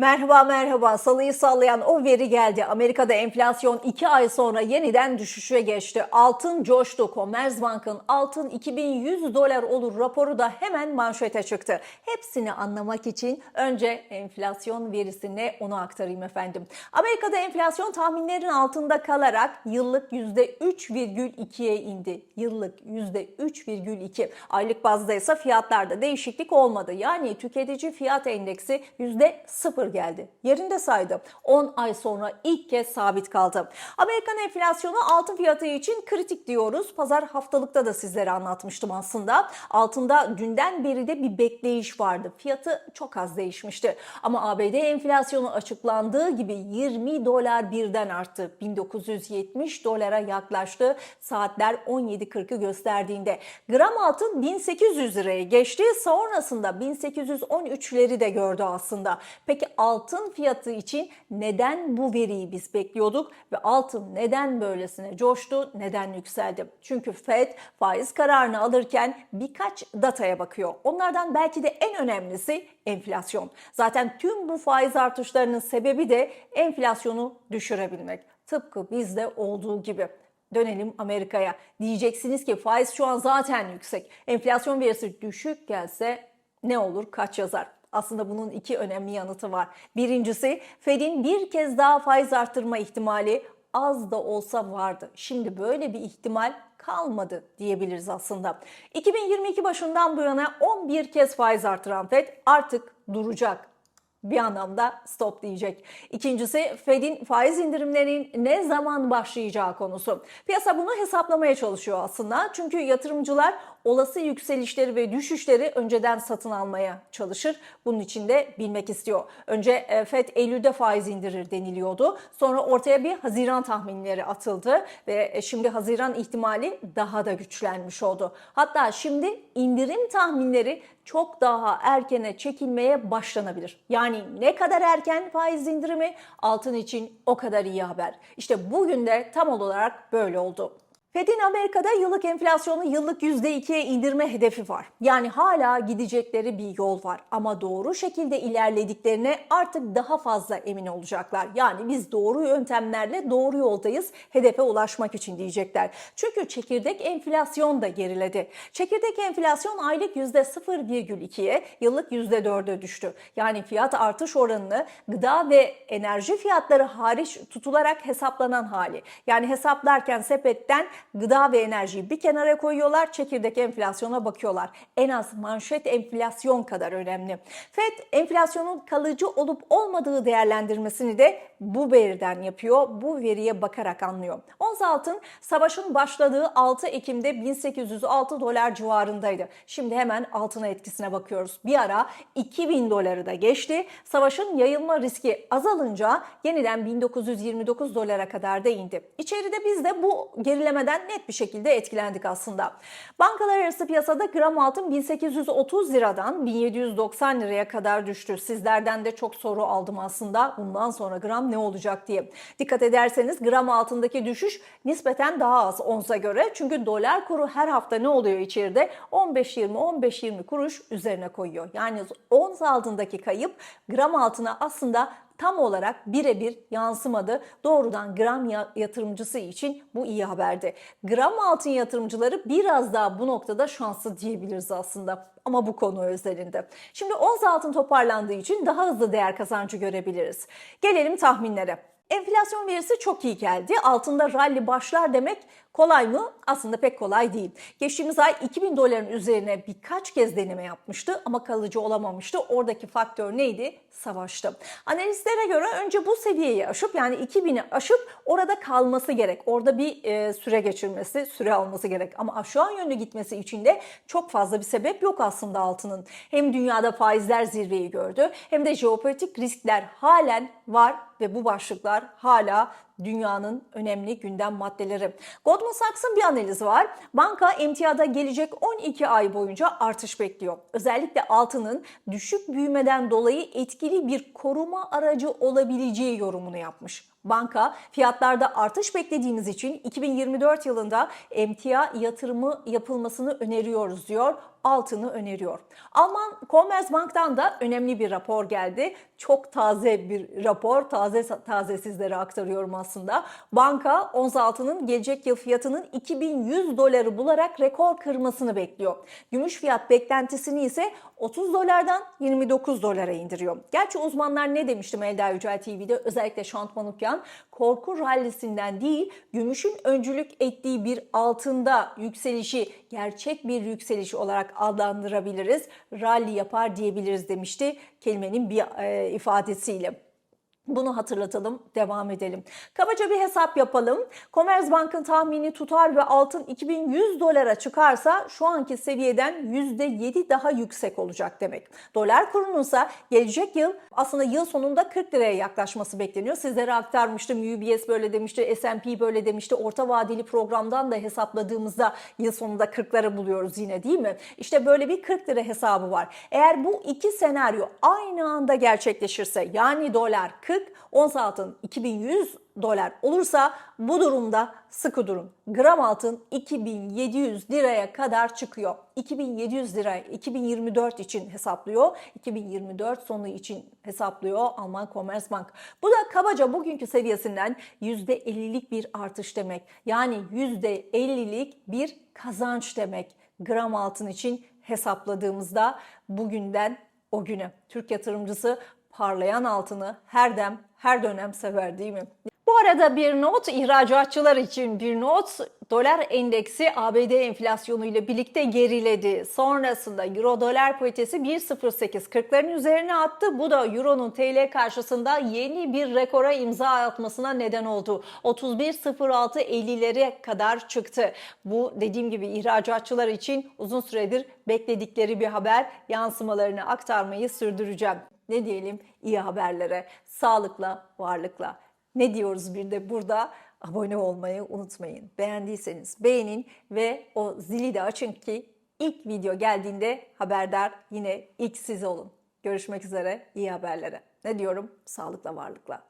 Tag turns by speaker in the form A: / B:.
A: Merhaba merhaba. Salıyı sallayan o veri geldi. Amerika'da enflasyon 2 ay sonra yeniden düşüşe geçti. Altın coştu. Commerzbank'ın altın 2100 dolar olur raporu da hemen manşete çıktı. Hepsini anlamak için önce enflasyon verisi ne onu aktarayım efendim. Amerika'da enflasyon tahminlerin altında kalarak yıllık %3,2'ye indi. Yıllık %3,2. Aylık bazda ise fiyatlarda değişiklik olmadı. Yani tüketici fiyat endeksi %0 geldi. Yerinde saydı. 10 ay sonra ilk kez sabit kaldı. Amerikan enflasyonu altın fiyatı için kritik diyoruz. Pazar haftalıkta da sizlere anlatmıştım aslında. Altında dünden beri de bir bekleyiş vardı. Fiyatı çok az değişmişti. Ama ABD enflasyonu açıklandığı gibi 20 dolar birden arttı. 1970 dolara yaklaştı. Saatler 17.40'ı gösterdiğinde. Gram altın 1800 liraya geçti. Sonrasında 1813'leri de gördü aslında. Peki altın fiyatı için neden bu veriyi biz bekliyorduk ve altın neden böylesine coştu, neden yükseldi? Çünkü Fed faiz kararını alırken birkaç dataya bakıyor. Onlardan belki de en önemlisi enflasyon. Zaten tüm bu faiz artışlarının sebebi de enflasyonu düşürebilmek. Tıpkı bizde olduğu gibi. Dönelim Amerika'ya. Diyeceksiniz ki faiz şu an zaten yüksek. Enflasyon verisi düşük gelse ne olur kaç yazar? Aslında bunun iki önemli yanıtı var. Birincisi Fed'in bir kez daha faiz arttırma ihtimali az da olsa vardı. Şimdi böyle bir ihtimal kalmadı diyebiliriz aslında. 2022 başından bu yana 11 kez faiz artıran Fed artık duracak bir anlamda stop diyecek. İkincisi Fed'in faiz indirimlerinin ne zaman başlayacağı konusu. Piyasa bunu hesaplamaya çalışıyor aslında. Çünkü yatırımcılar olası yükselişleri ve düşüşleri önceden satın almaya çalışır. Bunun için de bilmek istiyor. Önce e, Fed Eylül'de faiz indirir deniliyordu. Sonra ortaya bir Haziran tahminleri atıldı ve e, şimdi Haziran ihtimali daha da güçlenmiş oldu. Hatta şimdi indirim tahminleri çok daha erkene çekilmeye başlanabilir. Yani ne kadar erken faiz indirimi altın için o kadar iyi haber. İşte bugün de tam olarak böyle oldu. Fed'in Amerika'da yıllık enflasyonu yıllık %2'ye indirme hedefi var. Yani hala gidecekleri bir yol var ama doğru şekilde ilerlediklerine artık daha fazla emin olacaklar. Yani biz doğru yöntemlerle doğru yoldayız hedefe ulaşmak için diyecekler. Çünkü çekirdek enflasyon da geriledi. Çekirdek enflasyon aylık %0,2'ye yıllık %4'e düştü. Yani fiyat artış oranını gıda ve enerji fiyatları hariç tutularak hesaplanan hali. Yani hesaplarken sepetten gıda ve enerjiyi bir kenara koyuyorlar, çekirdek enflasyona bakıyorlar. En az manşet enflasyon kadar önemli. FED enflasyonun kalıcı olup olmadığı değerlendirmesini de bu veriden yapıyor. Bu veriye bakarak anlıyor. Ons altın savaşın başladığı 6 Ekim'de 1806 dolar civarındaydı. Şimdi hemen altına etkisine bakıyoruz. Bir ara 2000 doları da geçti. Savaşın yayılma riski azalınca yeniden 1929 dolara kadar da indi. İçeride biz de bu gerilemeden net bir şekilde etkilendik aslında. Bankalar arası piyasada gram altın 1830 liradan 1790 liraya kadar düştü. Sizlerden de çok soru aldım aslında. Bundan sonra gram ne olacak diye. Dikkat ederseniz gram altındaki düşüş nispeten daha az onsa göre. Çünkü dolar kuru her hafta ne oluyor içeride? 15-20 15-20 kuruş üzerine koyuyor. Yani ons altındaki kayıp gram altına aslında tam olarak birebir yansımadı. Doğrudan gram yatırımcısı için bu iyi haberdi. Gram altın yatırımcıları biraz daha bu noktada şanslı diyebiliriz aslında. Ama bu konu özelinde. Şimdi ons altın toparlandığı için daha hızlı değer kazancı görebiliriz. Gelelim tahminlere. Enflasyon verisi çok iyi geldi. Altında rally başlar demek kolay mı? Aslında pek kolay değil. Geçtiğimiz ay 2000 doların üzerine birkaç kez deneme yapmıştı ama kalıcı olamamıştı. Oradaki faktör neydi? Savaştı. Analistlere göre önce bu seviyeyi aşıp yani 2000'i aşıp orada kalması gerek. Orada bir e, süre geçirmesi, süre alması gerek. Ama aşağı yönlü gitmesi için de çok fazla bir sebep yok aslında altının. Hem dünyada faizler zirveyi gördü hem de jeopolitik riskler halen var ve bu başlıklar hala dünyanın önemli gündem maddeleri. Goldman Sachs'ın bir analizi var. Banka emtiyada gelecek 12 ay boyunca artış bekliyor. Özellikle altının düşük büyümeden dolayı etkili bir koruma aracı olabileceği yorumunu yapmış. Banka fiyatlarda artış beklediğimiz için 2024 yılında emtia yatırımı yapılmasını öneriyoruz diyor altını öneriyor. Alman Commerzbank'tan da önemli bir rapor geldi. Çok taze bir rapor, taze taze sizlere aktarıyorum aslında. Banka ons altının gelecek yıl fiyatının 2100 doları bularak rekor kırmasını bekliyor. Gümüş fiyat beklentisini ise 30 dolardan 29 dolara indiriyor. Gerçi uzmanlar ne demiştim Elda Yücel TV'de özellikle Şant Manukyan korku rallisinden değil gümüşün öncülük ettiği bir altında yükselişi gerçek bir yükseliş olarak adlandırabiliriz. Rally yapar diyebiliriz demişti kelimenin bir e, ifadesiyle. Bunu hatırlatalım, devam edelim. Kabaca bir hesap yapalım. Commerzbank'ın tahmini tutar ve altın 2100 dolara çıkarsa şu anki seviyeden %7 daha yüksek olacak demek. Dolar kurunun ise gelecek yıl aslında yıl sonunda 40 liraya yaklaşması bekleniyor. Sizlere aktarmıştım. UBS böyle demişti, S&P böyle demişti. Orta vadeli programdan da hesapladığımızda yıl sonunda 40'ları buluyoruz yine değil mi? İşte böyle bir 40 lira hesabı var. Eğer bu iki senaryo aynı anda gerçekleşirse yani dolar 40, ons altın 2100 dolar olursa bu durumda sıkı durun. Gram altın 2700 liraya kadar çıkıyor. 2700 lira 2024 için hesaplıyor. 2024 sonu için hesaplıyor Alman Commerzbank. Bu da kabaca bugünkü seviyesinden %50'lik bir artış demek. Yani %50'lik bir kazanç demek. Gram altın için hesapladığımızda bugünden o güne. Türk yatırımcısı parlayan altını her dem, her dönem sever değil mi? Bu arada bir not, ihracatçılar için bir not. Dolar endeksi ABD enflasyonu ile birlikte geriledi. Sonrasında Euro dolar paritesi 1.08.40'ların üzerine attı. Bu da Euro'nun TL karşısında yeni bir rekora imza atmasına neden oldu. 31.06.50'lere kadar çıktı. Bu dediğim gibi ihracatçılar için uzun süredir bekledikleri bir haber. Yansımalarını aktarmayı sürdüreceğim. Ne diyelim iyi haberlere, sağlıkla, varlıkla. Ne diyoruz bir de burada? Abone olmayı unutmayın. Beğendiyseniz beğenin ve o zili de açın ki ilk video geldiğinde haberdar yine ilk siz olun. Görüşmek üzere iyi haberlere. Ne diyorum? Sağlıkla varlıkla.